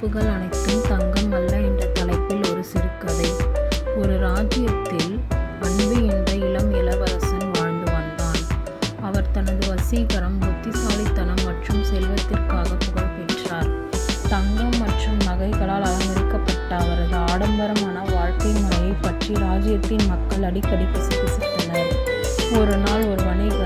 சிறப்புகள் அனைத்தும் தங்கம் அல்ல என்ற தலைப்பில் ஒரு சிறுகதை. ஒரு ராஜ்யத்தில் அன்பு என்ற இளம் இளவரசன் வாழ்ந்து வந்தான். அவர் தனது வசீகரம் புத்திசாலித்தனம் மற்றும் செல்வத்திற்காக புகழ் பெற்றார். தங்கம் மற்றும் நகைகளால் அலங்கரிக்கப்பட்ட அவரது ஆடம்பரமான வாழ்க்கை முறையை பற்றி ராஜ்யத்தின் மக்கள் அடிக்கடி கிசுகிசுத்தனர் ஒரு நாள் ஒரு வணிக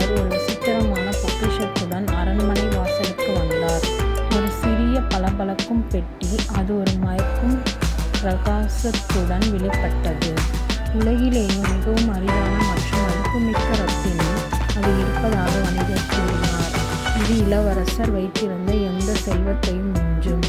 பெட்டி அது ஒரு மயக்கும் பிரகாசத்துடன் வெளிப்பட்டது. உலகிலேயே மிகவும் அரிதான மற்றும் மதிப்புமிக்க ரத்தினம் அது இருப்பதாக வணிகர் கூறினார் இது இளவரசர் வைத்திருந்த எந்த செல்வத்தையும் மிஞ்சும்.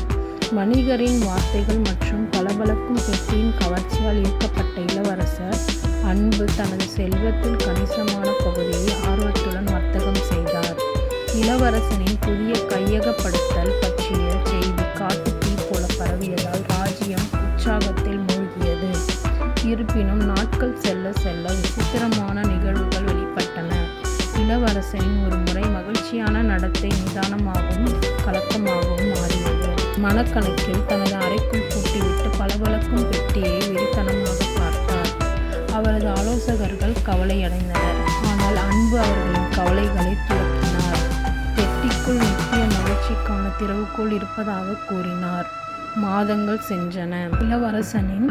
வணிகரின் வார்த்தைகள் மற்றும் பளபளக்கும் பெட்டியின் கவர்ச்சியால் ஈர்க்கப்பட்ட இளவரசர் அன்பு தனது செல்வத்தில் கணிசமான பகுதியை ஆர்வத்துடன் வர்த்தகம் செய்தார். இளவரசனின் புதிய கையகப்படுத்தல் விசித்திரமான நிகழ்வுகள் வெளிப்பட்டன. இளவரசனின் ஒரு முறை மகிழ்ச்சியான நடத்தை நிதானமாகவும் கலக்கமாகவும் மாறியது. மனக்கணக்கில் தனது அறைக்குள் பூட்டிவிட்டு பளபளக்கும் பெட்டியை வெறித்தனமாக பார்த்தார். அவரது ஆலோசகர்கள் கவலையடைந்தனர். ஆனால் அன்பு அவர்களின் கவலைகளை துரத்தினார். பெட்டிக்குள் நித்திய மகிழ்ச்சிக்கான திறவுக்குள் இருப்பதாக கூறினார். மாதங்கள் சென்றன. இளவரசனின்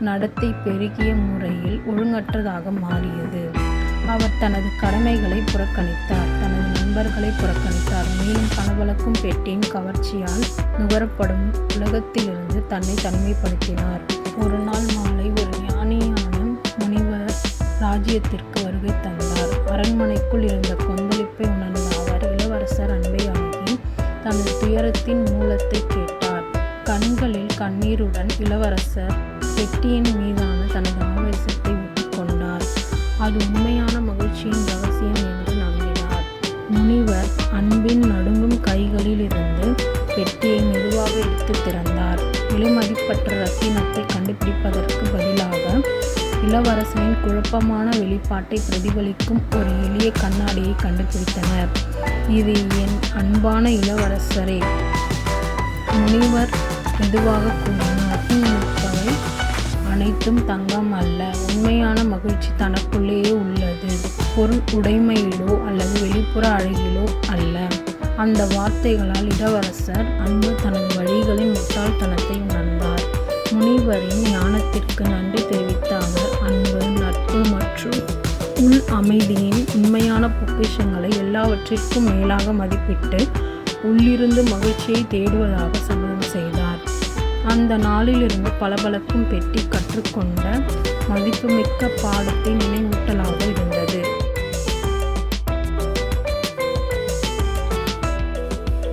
நடத்தை பெருகிய முறையில் ஒழுங்கற்றதாக மாறியது. அவர் தனது கடமைகளை புறக்கணித்தார். தனது நண்பர்களை புறக்கணித்தார். மேலும் கனவளக்கும் பெட்டியின் கவர்ச்சியால் நுகரப்படும் உலகத்திலிருந்து தன்னை தனிமைப்படுத்தினார். ஒரு நாள் மாலை ஒரு ஞானியான முனிவர் ராஜ்யத்திற்கு வருகை தந்தார். அரண்மனைக்குள் இருந்த கொந்தளிப்பை உணர்ந்த அவர் இளவரசர் அன்பை அணுகி தனது துயரத்தின் மூலத்தை கேட்டார். கண்ணீருடன் இளவரசர் பெட்டியின் மீதான தனது ஆவேசத்தை ஒப்புக்கொண்டார். அது உண்மையான மகிழ்ச்சியின் ரகசியம் என்று நம்பினார். முனிவர் அன்பின் நடுங்கும் கைகளில் இருந்து பெட்டியை மெதுவாக எடுத்து திறந்தார். விலைமதிப்பற்ற ரத்தினத்தை கண்டுபிடிப்பதற்கு பதிலாக இளவரசனின் குழப்பமான வெளிப்பாட்டை பிரதிபலிக்கும் ஒரு எளிய கண்ணாடியை கண்டுபிடித்தனர். இது என் அன்பான இளவரசரே. முனிவர் மெதுவாக கூறினார். இருப்பவை அனைத்தும் தங்கம் அல்ல. உண்மையான மகிழ்ச்சி தனக்குள்ளேயே உள்ளது. பொருள் உடைமையிலோ அல்லது வெளிப்புற அழகிலோ அல்ல. அந்த வார்த்தைகளால் இளவரசர் அன்பு தனது வழிகளின் முட்டாள்தனத்தை உணர்ந்தார். முனிவரின் ஞானத்திற்கு நன்றி தெரிவித்த அவர் அன்பு நட்பு மற்றும் உள் அமைதியின் உண்மையான பொக்கிஷங்களை எல்லாவற்றிற்கும் மேலாக மதிப்பிட்டு உள்ளிருந்து மகிழ்ச்சியை தேடுவதாக சபதம் அந்த நாளிலிருந்து பளபளக்கும் பெட்டி கற்றுக்கொண்ட மதிப்புமிக்க பாடத்தை நினைவூட்டலாக இருந்தது.